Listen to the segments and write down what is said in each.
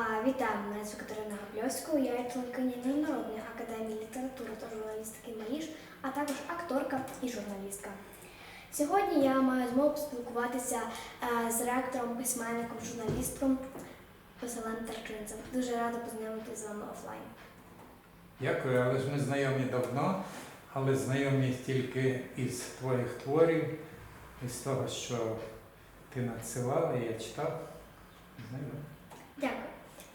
А, Вітаю, мене звуть Катерина Габльовська, я є членкиня Міжнародної академії літератури та журналістики Маїш, а також акторка і журналістка. Сьогодні я маю змогу поспілкуватися е, з ректором, письменником, журналістком Василем Тарчинцем. Дуже рада познайомитися з вами офлайн. Дякую, але ж ми знайомі давно, але знайомі тільки із твоїх творів, із того, що ти надсилала, я читав. Знайомі. Дякую.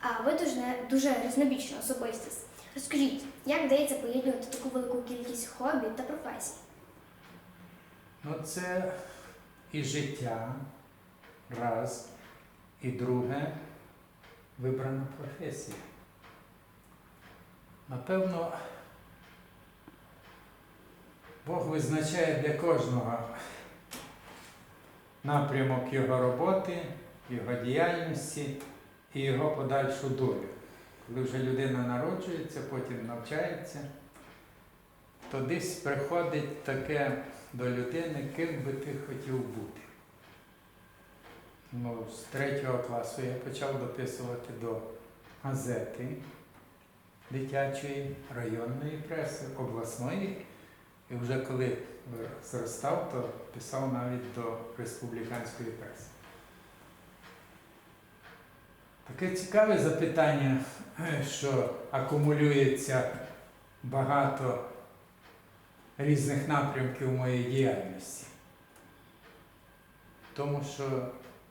А ви дуже, дуже різнобічна особистість. Розкажіть, як вдається поєднувати таку велику кількість хобі та професій? Ну, це і життя, раз, і друге вибрана професія. Напевно, Бог визначає для кожного напрямок його роботи, його діяльності і його подальшу долю. Коли вже людина народжується, потім навчається, то десь приходить таке до людини, ким би ти хотів бути. Ну, з третього класу я почав дописувати до газети дитячої, районної преси, обласної. І вже коли зростав, то писав навіть до республіканської преси. Таке цікаве запитання, що акумулюється багато різних напрямків моєї діяльності. Тому що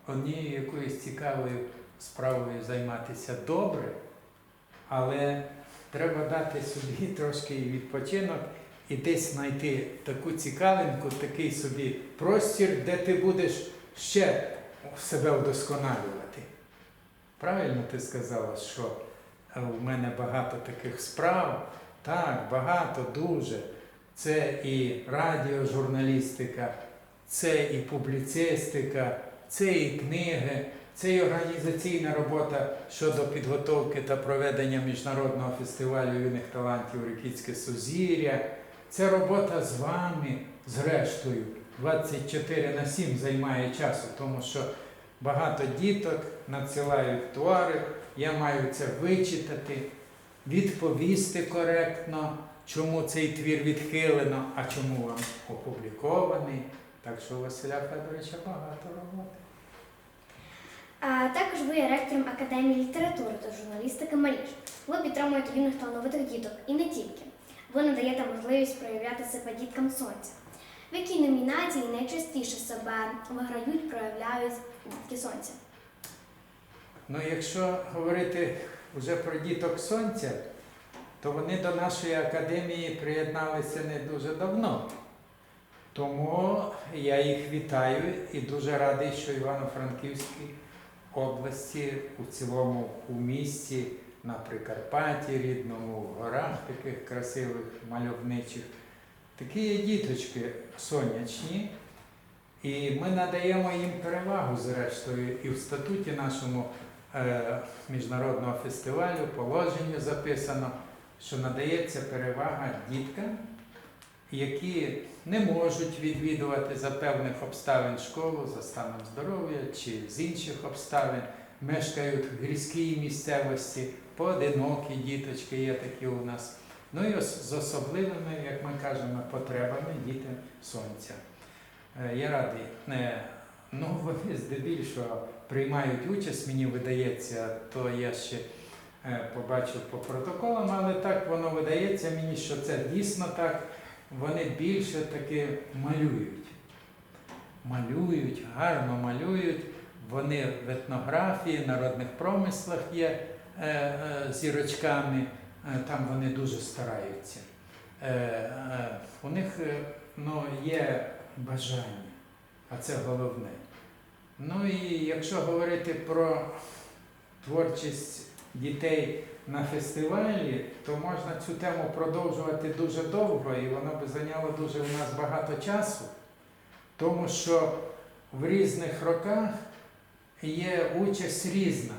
однією якоюсь цікавою справою займатися добре, але треба дати собі трошки відпочинок і десь знайти таку цікавинку, такий собі простір, де ти будеш ще себе вдосконалювати. Правильно ти сказала, що е, в мене багато таких справ. Так, багато, дуже. Це і радіожурналістика, це і публіцистика, це і книги, це і організаційна робота щодо підготовки та проведення міжнародного фестивалю юних талантів Рикітське Сузір'я. Це робота з вами, зрештою, 24 на 7 займає часу, тому що багато діток надсилають твори, я маю це вичитати, відповісти коректно, чому цей твір відхилено, а чому він опублікований. Так що у Василя Федоровича багато роботи. А також ви є ректором Академії літератури та журналістики Маліш. Ви підтримуєте юних талановитих діток і не тільки. Ви надаєте можливість проявляти себе діткам сонця. В якій номінації найчастіше себе виграють, проявляють дітки сонця? Ну, якщо говорити вже про діток сонця, то вони до нашої академії приєдналися не дуже давно. Тому я їх вітаю і дуже радий, що Івано-Франківській області, у цілому у місті, на Прикарпатті рідному, в горах таких красивих, мальовничих. Такі є діточки сонячні, і ми надаємо їм перевагу, зрештою, і в статуті нашому е, міжнародного фестивалю положенню записано, що надається перевага діткам, які не можуть відвідувати за певних обставин школу, за станом здоров'я чи з інших обставин, мешкають в гірській місцевості, поодинокі діточки є такі у нас. Ну і з особливими, як ми кажемо, потребами діти сонця. Е, Я радий. Е, Ну, вони здебільшого приймають участь, мені видається, то я ще е, побачив по протоколам, але так воно видається мені, що це дійсно так. Вони більше таки малюють. Малюють, гарно малюють. Вони в етнографії, народних промислах є зірочками, там вони дуже стараються. Е, е, у них е, ну, є бажання, а це головне. Ну і якщо говорити про творчість дітей на фестивалі, то можна цю тему продовжувати дуже довго, і воно би зайняло дуже у нас багато часу, тому що в різних роках є участь різна.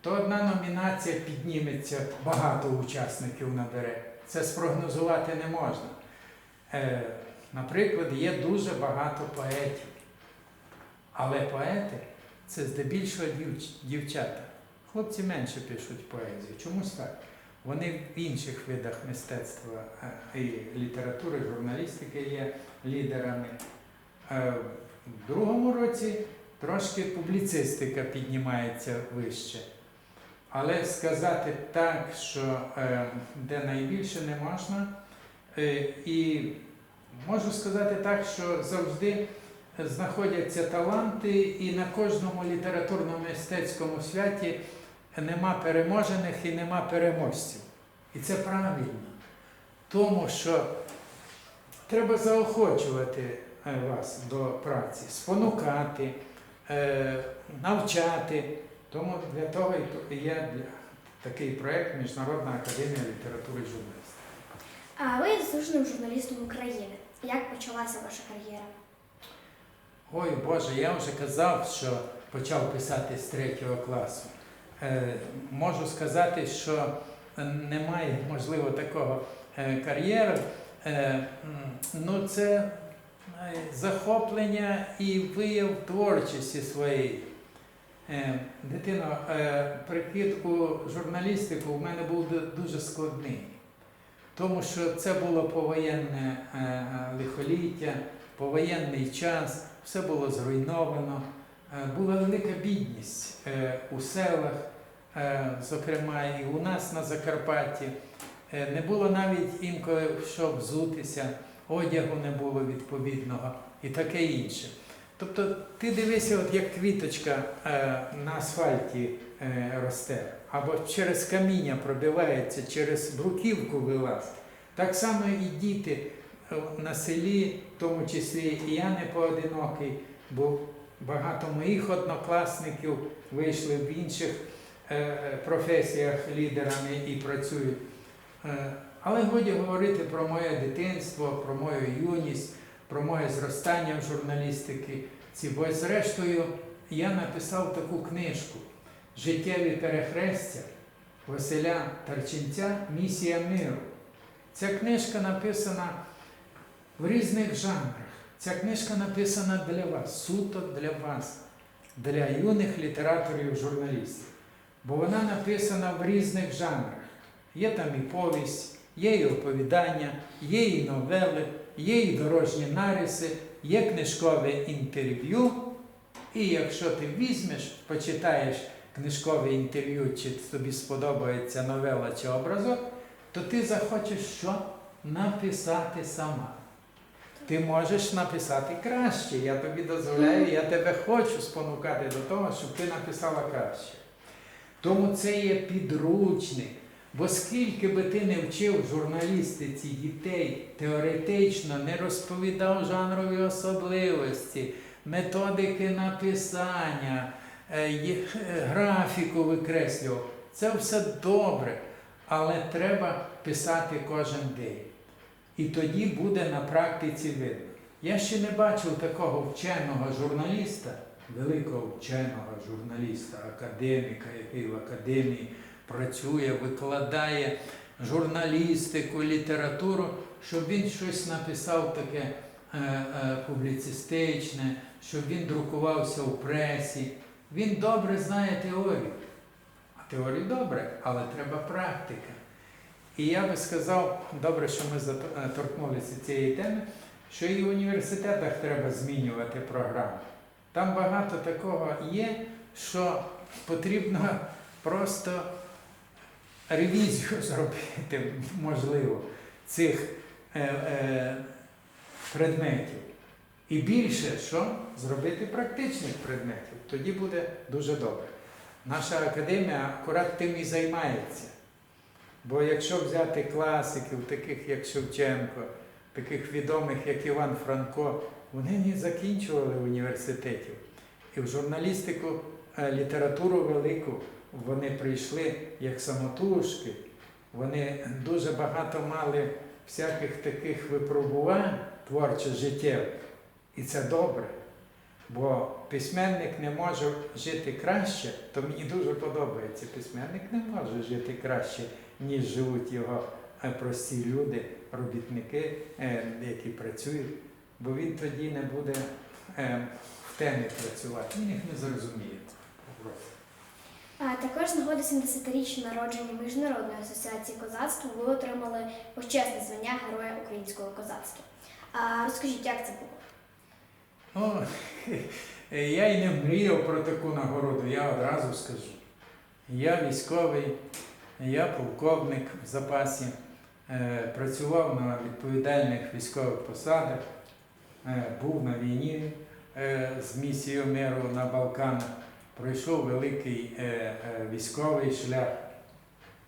То одна номінація підніметься, багато учасників набере. Це спрогнозувати не можна. Е, наприклад, є дуже багато поетів. Але поети це здебільшого дівчата. Хлопці менше пишуть поезію. Чомусь так? Вони в інших видах мистецтва е, і літератури, журналістики є лідерами. Е, В другому році трошки публіцистика піднімається вище. Але сказати так, що е, де найбільше не можна. Е, І можу сказати так, що завжди знаходяться таланти, і на кожному літературно-мистецькому святі нема переможених і нема переможців. І це правильно. Тому що треба заохочувати е, вас до праці, спонукати, навчати. Тому для того і є такий проєкт Міжнародна академія літератури і журналістики. А ви є заслуженим журналістом України. Як почалася ваша кар'єра? Ой Боже, я вже казав, що почав писати з третього класу. Е, можу сказати, що немає, можливо, такого е, кар'єри. Е, ну, це е, захоплення і вияв творчості своєї. Е, дитино, е, прихід у журналістику в мене був дуже складний, тому що це було повоєнне е, лихоліття, повоєнний час, все було зруйновано, була велика бідність у селах, зокрема і у нас на Закарпатті. Не було навіть інколи що взутися, одягу не було відповідного і таке інше. Тобто ти дивися, от як квіточка е, на асфальті е, росте, або через каміння пробивається, через бруківку вилазить. Так само і діти е, на селі, в тому числі і я не поодинокий, бо багато моїх однокласників вийшли в інших е, професіях лідерами і працюють. Е, Але годі говорити про моє дитинство, про мою юність, про моє зростання в журналістики. Бо зрештою я написав таку книжку Життєві перехрестя Василя Тарчинця Місія миру. Ця книжка написана в різних жанрах. Ця книжка написана для вас, суто для вас, для юних літераторів журналістів. Бо вона написана в різних жанрах. Є там і повість, є і оповідання, є і новели, є і дорожні нариси, є книжкове інтерв'ю. І якщо ти візьмеш, почитаєш книжкове інтерв'ю, чи тобі сподобається новела чи образок, то ти захочеш що? Написати сама. Ти можеш написати краще. Я тобі дозволяю, я тебе хочу спонукати до того, щоб ти написала краще. Тому це є підручник. Бо скільки би ти не вчив журналістиці дітей теоретично, не розповідав жанрові особливості, методики написання, е, е, графіку викреслював, це все добре, але треба писати кожен день. І тоді буде на практиці видно. Я ще не бачив такого вченого журналіста, великого вченого журналіста, академіка, який в академії працює, викладає журналістику, літературу, щоб він щось написав таке е, е, публіцистичне, щоб він друкувався у пресі. Він добре знає теорію. А теорію добре, але треба практика. І я би сказав, добре, що ми зато- е, цієї теми, що і в університетах треба змінювати програму. Там багато такого є, що потрібно просто ревізію зробити, можливо, цих е, е, предметів. І більше що зробити практичних предметів. Тоді буде дуже добре. Наша академія акурат тим і займається. Бо якщо взяти класиків, таких як Шевченко, таких відомих, як Іван Франко, вони не закінчували університетів. І в журналістику, е, літературу велику вони прийшли як самотужки. Вони дуже багато мали всяких таких випробувань творчо життєвих. І це добре. Бо письменник не може жити краще, то мені дуже подобається. Письменник не може жити краще, ніж живуть його е, прості люди, робітники, е, які працюють, бо він тоді не буде е, в темі працювати. Він їх не зрозуміє. А також нагоди 70-річного народження Міжнародної асоціації козацтва ви отримали почесне звання Героя українського козацтва. А розкажіть, як це було? Ну, я й не мріяв про таку нагороду, я одразу скажу. Я військовий, я полковник в запасі, е, працював на відповідальних військових посадах, е, був на війні е, з місією миру на Балканах, пройшов великий е, е, військовий шлях.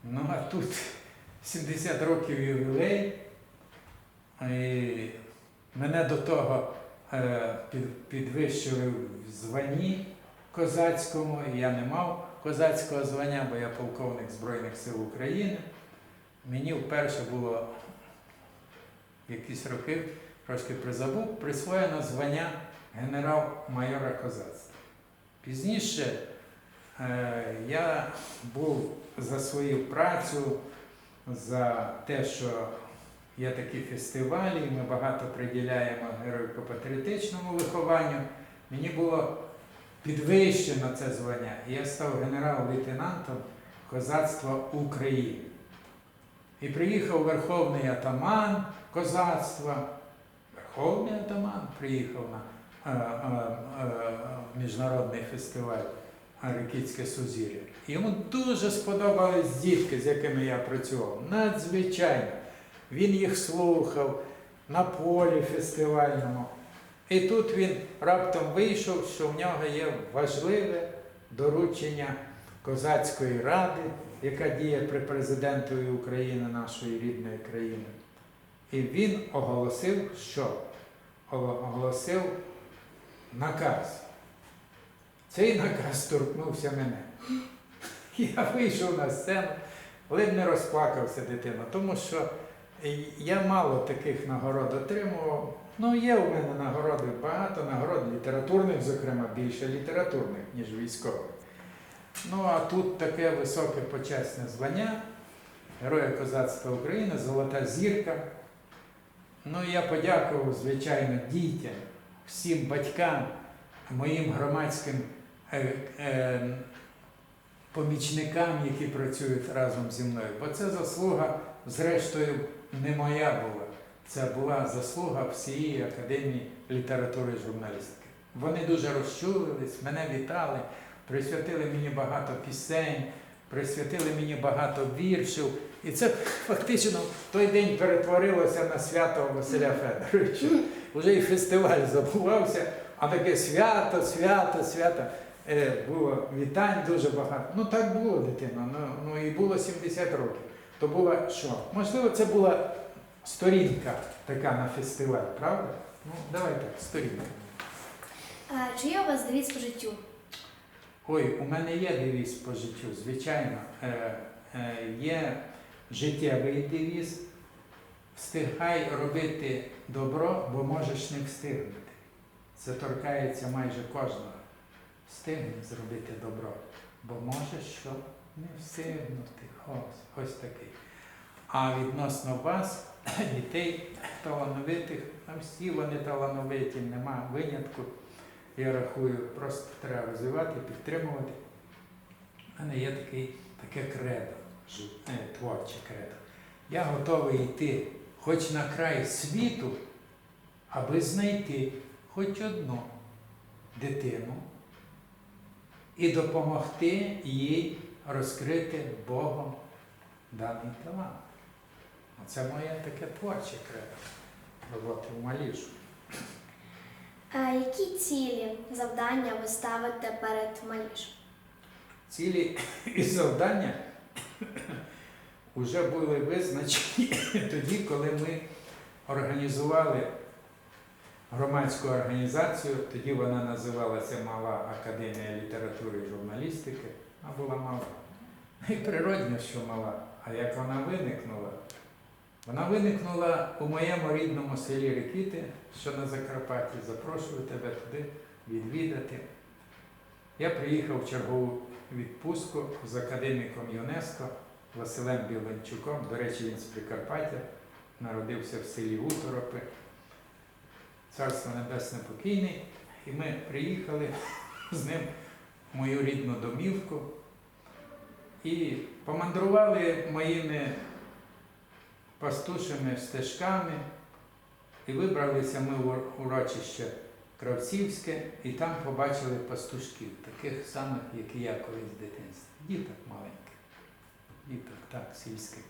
Ну а тут 70 років ювілей. І мене до того е, під- підвищили в званні козацькому. Я не мав козацького звання, бо я полковник Збройних сил України. Мені вперше було якісь роки, трошки призабув, присвоєно звання генерал-майора козацтва. Пізніше е, я був за свою працю, за те, що Є такі фестивалі, ми багато приділяємо героїко-патріотичному вихованню. Мені було підвищено це звання, і я став генерал-лейтенантом козацтва України. І приїхав верховний атаман козацтва, верховний атаман приїхав на е, е, е, міжнародний фестиваль Ракітське Сузір'я. Йому дуже сподобались дітки, з якими я працював. Надзвичайно. Він їх слухав на полі фестивальному. І тут він раптом вийшов, що в нього є важливе доручення Козацької ради, яка діє при президентові України, нашої рідної країни. І він оголосив, що оголосив наказ. Цей наказ торкнувся мене. Я вийшов на сцену, ледь не розплакався дитина, тому що я мало таких нагород отримував. Ну, є у мене нагороди багато, нагород літературних, зокрема, більше літературних, ніж військових. Ну, а тут таке високе почесне звання Героя Козацтва України, Золота зірка. Ну, я подякував, звичайно, дітям, всім батькам, моїм громадським помічникам, які працюють разом зі мною. Бо це заслуга, зрештою, не моя була. Це була заслуга всієї академії літератури і журналістики. Вони дуже розчулились, мене вітали, присвятили мені багато пісень, присвятили мені багато віршів. І це фактично в той день перетворилося на свято Василя Федоровича. Уже і фестиваль забувався, а таке свято, свято, свято. Е, Було вітань дуже багато. Ну так було дитина. Ну, ну і було 70 років. То було що? Можливо, це була сторінка така на фестиваль, правда? Ну, давай так, сторінка. А, чи є у вас девіз по життю? Ой, у мене є девіз по життю, звичайно. Е, е, є життєвий девіз. Встигай робити добро, бо можеш не встигнути. Це торкається майже кожного. Встигни зробити добро, бо можеш що не встигнути. Ось, ось такий. А відносно вас, дітей талановитих, а всі вони талановиті, нема винятку. Я рахую, просто треба розвивати, підтримувати. У мене є такий, таке кредо, е, творче кредо. Я готовий йти хоч на край світу, аби знайти хоч одну дитину і допомогти їй розкрити Богом даний талант. Це моє таке творче кредо. Роботи в малішу. А, які цілі, завдання ви ставите перед Маліш? Цілі і завдання вже були визначені тоді, коли ми організували громадську організацію, тоді вона називалася Мала Академія літератури і журналістики, а була мала. І природно, що мала. А як вона виникнула? Вона виникнула у моєму рідному селі Рекіти, що на Закарпатті. Запрошую тебе туди відвідати. Я приїхав в чергову відпустку з академіком ЮНЕСКО Василем Біленчуком. До речі, він з Прикарпаття, народився в селі Уторопи. Царство Небесне покійний. І ми приїхали з ним в мою рідну домівку. І помандрували моїми пастушими стежками, і вибралися ми в урочище Кравцівське, і там побачили пастушків, таких самих, як і я колись в дитинстві. Діток маленьких, діток, так, сільських.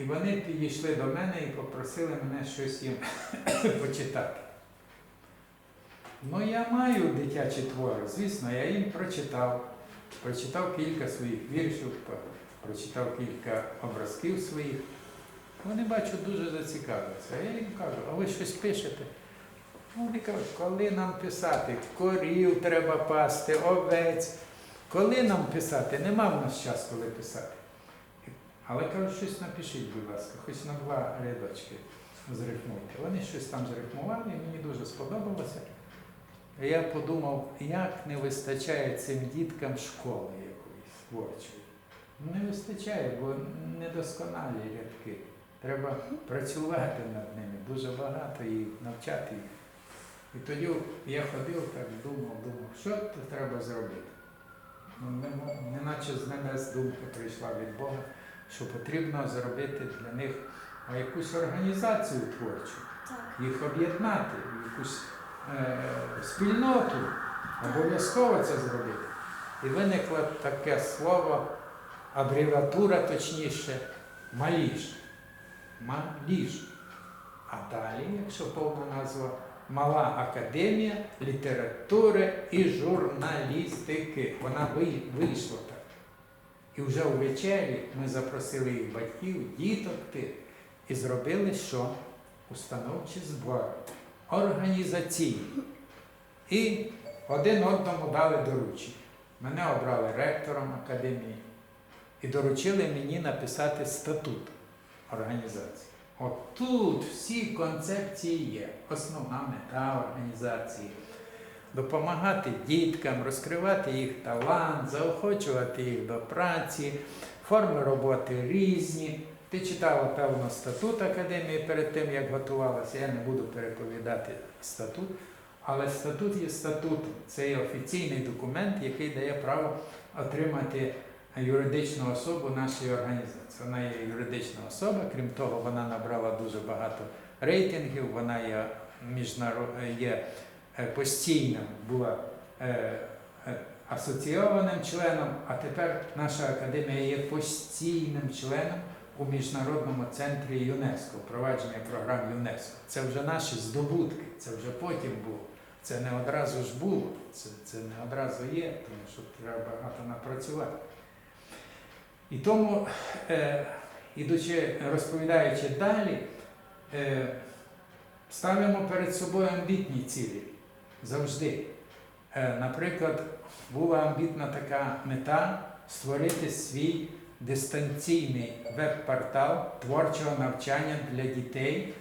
І вони підійшли до мене і попросили мене щось їм почитати. Ну, я маю дитячі твори, звісно, я їм прочитав. Прочитав кілька своїх віршів, прочитав кілька образків своїх. Вони бачу, дуже зацікавилися. Я їм кажу, а ви щось пишете? Ну, Вони кажуть, коли нам писати? Корів треба пасти, овець. Коли нам писати? Нема в нас час, коли писати. Але кажу, щось напишіть, будь ласка, хоч на два рядочки зрифмуйте. Вони щось там зрифмували, і мені дуже сподобалося. Я подумав, як не вистачає цим діткам школи якоїсь творчої. Не вистачає, бо недосконалі рядки. Треба працювати над ними, дуже багато їх, навчати їх. І тоді я ходив, так думав, думав, що треба зробити. Ну, не- Неначе з небес думка прийшла від Бога, що потрібно зробити для них якусь організацію творчу їх об'єднати, якусь е, спільноту. Обов'язково це зробити. І виникло таке слово, абревіатура точніше, маліж. Маліж. А далі, якщо повна назва, Мала академія літератури і журналістики. Вона вийшла так. І вже ввечері ми запросили їх батьків, діток тих, і зробили що? Установчі збори, організаційні. І один одному дали доручення. Мене обрали ректором академії і доручили мені написати статут організації. От тут всі концепції є. Основна мета організації. Допомагати діткам, розкривати їх талант, заохочувати їх до праці, форми роботи різні. Ти читала, певно, статут академії перед тим, як готувалася. Я не буду переповідати статут. Але статут є статутом. Це є офіційний документ, який дає право отримати юридичну особу нашої організації. Вона є юридична особа, крім того, вона набрала дуже багато рейтингів, вона є, міжнарод... е, постійним, була е, е, асоційованим членом, а тепер наша академія є постійним членом у Міжнародному центрі ЮНЕСКО, впровадження програм ЮНЕСКО. Це вже наші здобутки, це вже потім було. Це не одразу ж було, це, це не одразу є, тому що треба багато напрацювати. І тому, е, ідучи, розповідаючи далі, е, ставимо перед собою амбітні цілі завжди. Е, наприклад, була амбітна така мета створити свій дистанційний веб-портал творчого навчання для дітей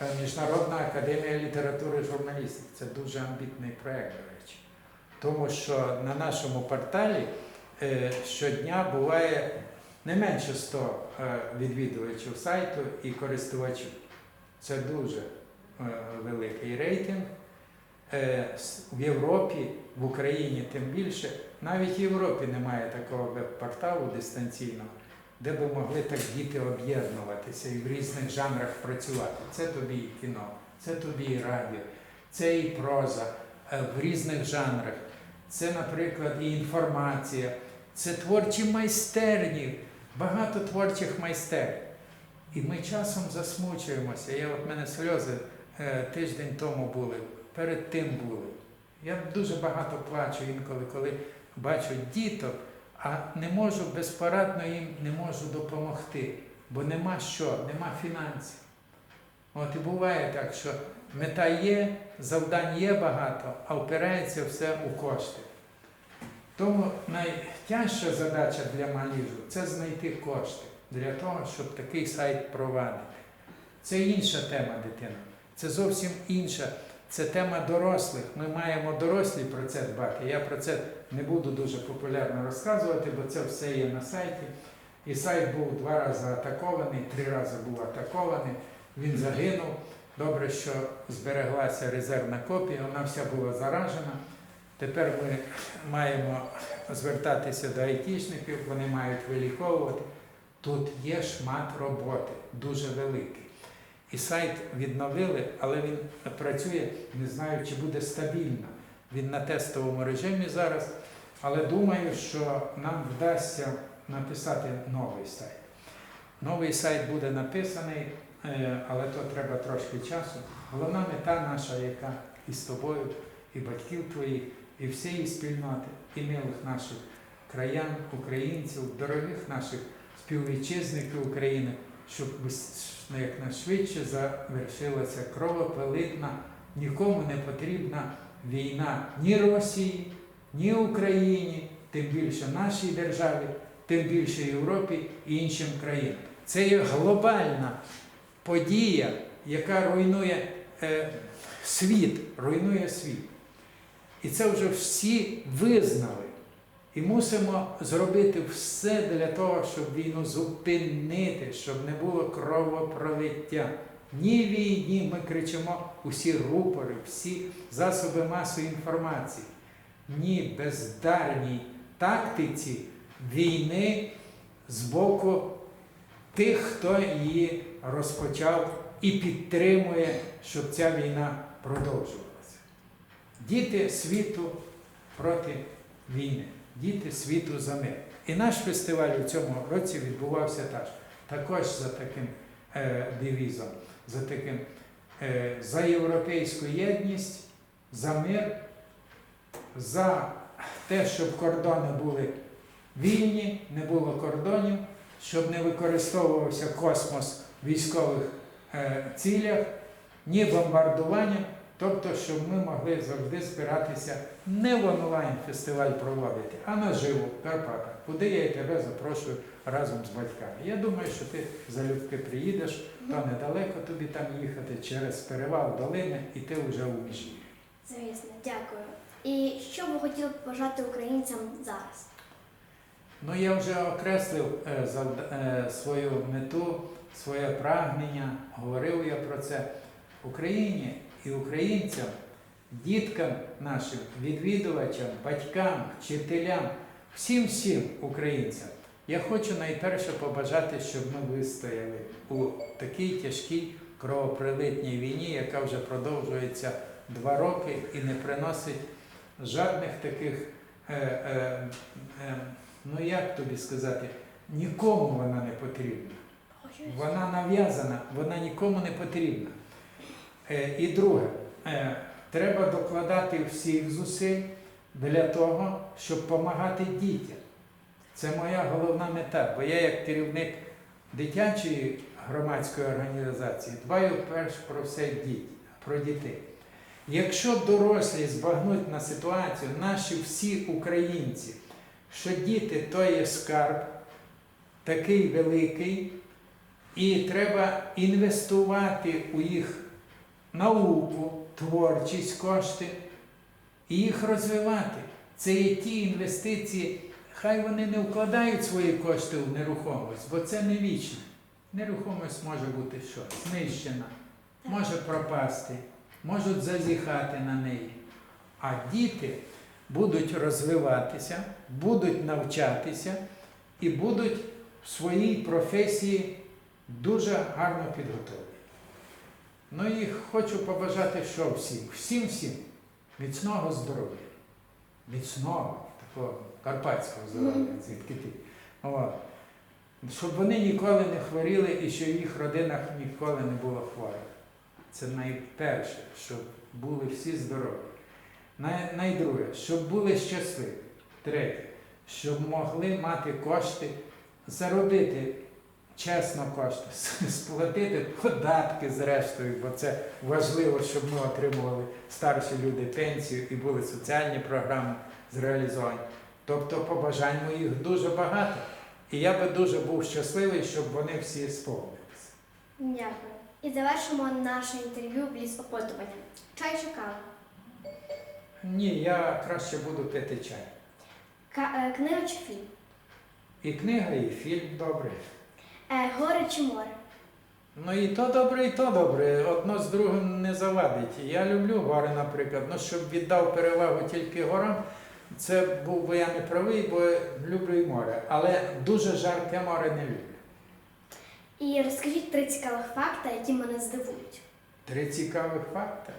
е, Міжнародна академія літератури і журналістики. Це дуже амбітний проєкт, до речі. Тому що на нашому порталі е, щодня буває не менше 100 е, відвідувачів сайту і користувачів. Це дуже великий рейтинг. Е, В Європі, в Україні тим більше, навіть в Європі немає такого веб-порталу дистанційного, де би могли так діти об'єднуватися і в різних жанрах працювати. Це тобі і кіно, це тобі і радіо, це і проза е, в різних жанрах. Це, наприклад, і інформація, це творчі майстерні, багато творчих майстерень. І ми часом засмучуємося. Я от мене сльози е, тиждень тому були, перед тим були. Я дуже багато плачу інколи, коли бачу діток, а не можу безпорадно їм не можу допомогти, бо нема що, нема фінансів. От і буває так, що мета є, завдань є багато, а впирається все у кошти. Тому найтяжча задача для маліжу це знайти кошти для того, щоб такий сайт провадити. Це інша тема дитина. Це зовсім інша. Це тема дорослих. Ми маємо дорослі про це дбати. Я про це не буду дуже популярно розказувати, бо це все є на сайті. І сайт був два рази атакований, три рази був атакований. Він загинув. Добре, що збереглася резервна копія, вона вся була заражена. Тепер ми маємо звертатися до айтішників, вони мають виліковувати. Тут є шмат роботи, дуже великий. І сайт відновили, але він працює, не знаю, чи буде стабільно. Він на тестовому режимі зараз, але думаю, що нам вдасться написати новий сайт. Новий сайт буде написаний, е, але то треба трошки часу. Головна мета наша, яка і з тобою, і батьків твоїх, і всієї спільноти, і милих наших краян, українців, дорогих наших співвітчизників України, щоб якнайшвидше завершилася кровопролитна, нікому не потрібна війна ні Росії, ні Україні, тим більше нашій державі, тим більше Європі і іншим країнам. Це є глобальна подія, яка руйнує е, світ, руйнує світ. І це вже всі визнали. І мусимо зробити все для того, щоб війну зупинити, щоб не було кровопролиття. Ні війні, ми кричимо усі рупори, всі засоби масової інформації. Ні бездарній тактиці війни з боку тих, хто її розпочав і підтримує, щоб ця війна продовжувалася. Діти світу проти війни, діти світу за мир. І наш фестиваль у цьому році відбувався так, також за таким е, девізом, за таким е, за європейську єдність, за мир, за те, щоб кордони були вільні, не було кордонів, щоб не використовувався космос в військових е, цілях, ні бомбардування. Тобто, щоб ми могли завжди збиратися не в онлайн фестиваль проводити, а наживо в Карпатах, куди я і тебе запрошую разом з батьками. Я думаю, що ти залюбки приїдеш, то недалеко тобі там їхати через перевал долини, і ти вже у міжі. Звісно, дякую. І що ви хотіли б побажати українцям зараз? Ну, я вже окреслив е, завда- е, свою мету, своє прагнення, говорив я про це Україні і українцям, діткам нашим, відвідувачам, батькам, вчителям, всім всім українцям. Я хочу найперше побажати, щоб ми вистояли у такій тяжкій кровопролитній війні, яка вже продовжується два роки і не приносить жодних таких. Е, е, е, ну як тобі сказати, нікому вона не потрібна. Вона нав'язана, вона нікому не потрібна. Е, і друге, е, треба докладати всіх зусиль для того, щоб допомагати дітям. Це моя головна мета, бо я як керівник дитячої громадської організації дбаю перш про все діт, про дітей. Якщо дорослі збагнуть на ситуацію, наші всі українці, що діти то є скарб, такий великий, і треба інвестувати у їх науку, творчість, кошти і їх розвивати. Це є ті інвестиції, хай вони не вкладають свої кошти в нерухомість, бо це не вічне. Нерухомість може бути що? Знищена, може пропасти, можуть зазіхати на неї. А діти будуть розвиватися, будуть навчатися і будуть в своїй професії дуже гарно підготовлені. Ну і хочу побажати, що всім, всім всім міцного здоров'я, міцного, такого карпатського здоров'я, звідки ти. Щоб вони ніколи не хворіли і що в їх родинах ніколи не було хворих. Це найперше, щоб були всі здорові. Най, найдруге, щоб були щасливі. Третє, щоб могли мати кошти, заробити чесно кошти, сплатити податки зрештою, бо це важливо, щоб ми отримували старші люди пенсію і були соціальні програми зреалізовані. Тобто побажань моїх дуже багато. І я би дуже був щасливий, щоб вони всі сповнилися. Дякую. І завершимо наше інтерв'ю бліз опитування. Чай чи кава? Ні, я краще буду пити чай. Ка- е, книга чи фільм? І книга, і фільм добрий. Е, гори чи море? Ну і то добре, і то добре. Одно з другим не завадить. Я люблю гори, наприклад. Ну, щоб віддав перевагу тільки горам, це був би я не правий, бо люблю і море. Але дуже жарке море не люблю. І розкажіть три цікавих факти, які мене здивують. Три цікавих факти.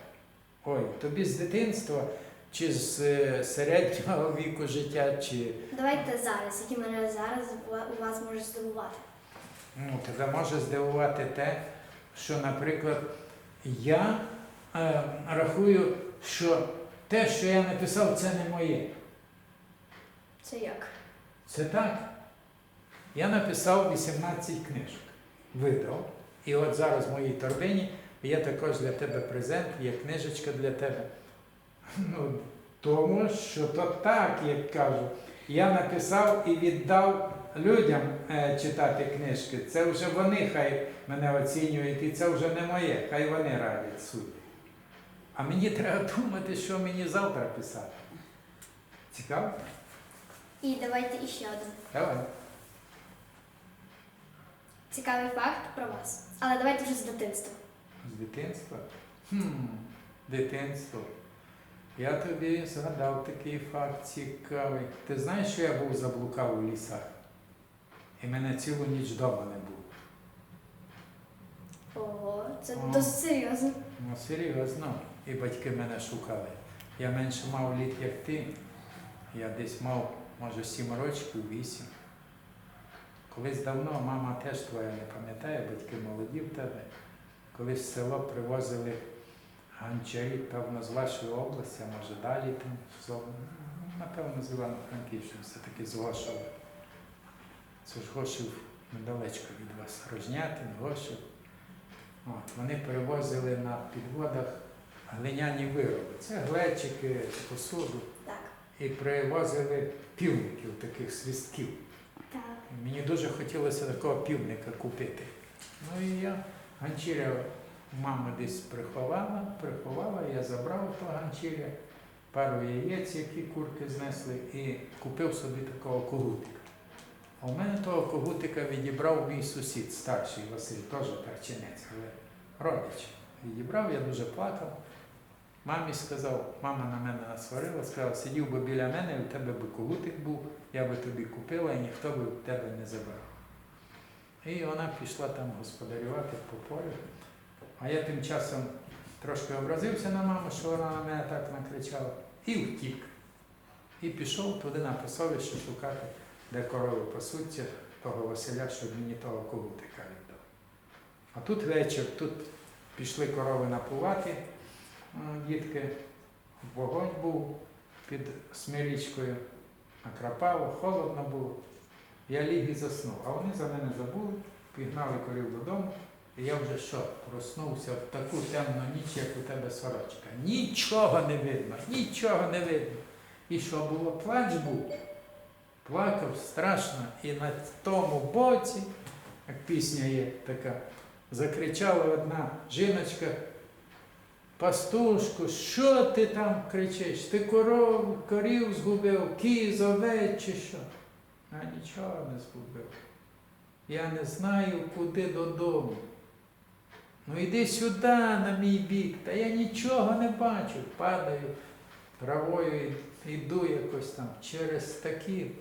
Ой, тобі з дитинства, чи з е, середнього віку життя, чи Давайте зараз, які мене зараз у вас можуть здивувати. Ну, тебе може здивувати те, що, наприклад, я е, рахую, що те, що я написав, це не моє. Це як? Це так. Я написав 18 книжок, видав. І от зараз в моїй торбині є також для тебе презент, є книжечка для тебе. Ну, тому що то так, як кажу, я написав і віддав людям е, читати книжки. Це вже вони хай мене оцінюють, і це вже не моє, хай вони радять судять. А мені треба думати, що мені завтра писати. Цікаво? І давайте іще один. Давай. Цікавий факт про вас. Але давайте вже з дитинства. З дитинства? Хм, дитинство. Я тобі згадав такий факт цікавий. Ти знаєш, що я був заблукав у лісах? І мене цілу ніч вдома не було. Ого, це О. досить серйозно. Ну, серйозно. І батьки мене шукали. Я менше мав літ, як ти. Я десь мав, може, сім років, вісім. Колись давно мама теж твоя не пам'ятає, батьки молоді в тебе. Колись в село привозили ганчарі, певно, з вашої області, а може далі там, напевно, з Івано-Франківщини, все-таки з Гошова. Це ж Гошів недалечко від вас. Рожнятин, Гошів. От, вони перевозили на підводах глиняні вироби. Це глечики, посуду. Так. І привозили півників, таких свістків. Так. І Мені дуже хотілося такого півника купити. Ну і я ганчіря мама десь приховала, приховала, я забрав того ганчіря, пару яєць, які курки знесли, і купив собі такого когутика. А у мене того когутика відібрав мій сусід, старший Василь, теж перчинець, але родич. Відібрав, я дуже плакав. Мамі сказав, мама на мене насварила, сказала, сидів би біля мене, у тебе би когутик був, я би тобі купила і ніхто би в тебе не забрав. І вона пішла там господарювати по полю. А я тим часом трошки образився на маму, що вона на мене так накричала, і втік. І пішов туди на пасовище шукати, де корови пасуться, того Василя, щоб мені того когутика віддав. А тут вечір, тут пішли корови напувати, дітки, вогонь був під смирічкою, накрапало, холодно було. Я ліг і заснув, а вони за мене забули, пігнали корів додому. І я вже що, проснувся в таку темну ніч, як у тебе сорочка. Нічого не видно, нічого не видно. І що було, плач був. Плакав страшно. І на тому боці, як пісня є така, закричала одна жіночка, пастушку, що ти там кричиш? Ти коров, корів згубив, кіз, овець чи що? А нічого не згубив. Я не знаю, куди додому. Ну йди сюди, на мій бік, та я нічого не бачу. Падаю травою, йду якось там через такі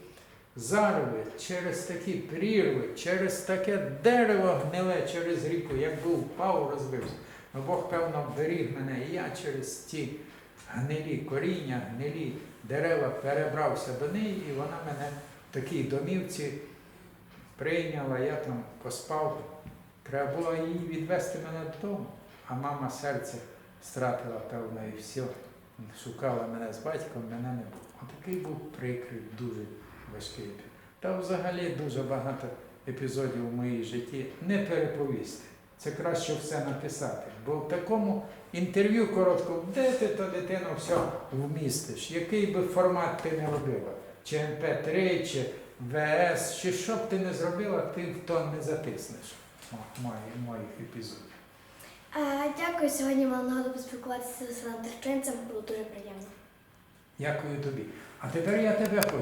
зарви, через такі прірви, через таке дерево гниле через ріку, якби впав, розбився. Ну Бог, певно, беріг мене, і я через ті гнилі коріння, гнилі дерева перебрався до неї, і вона мене в такій домівці прийняла, я там поспав. Треба було її відвести мене додому, а мама серце стратила, певно, і все. Шукала мене з батьком, мене не було. Отакий був прикрий, дуже важкий. Та взагалі дуже багато епізодів у моїй житті не переповісти. Це краще все написати. Бо в такому інтерв'ю короткому, де ти то дитину все вмістиш, який би формат ти не робила, чи МП3, чи ВС, чи що б ти не зробила, ти в то не затиснеш моїх епізодів. А, дякую, сьогодні мала нагоду поспілкуватися з Василем Терчинцем, було дуже приємно. Дякую тобі. А тепер я тебе хочу.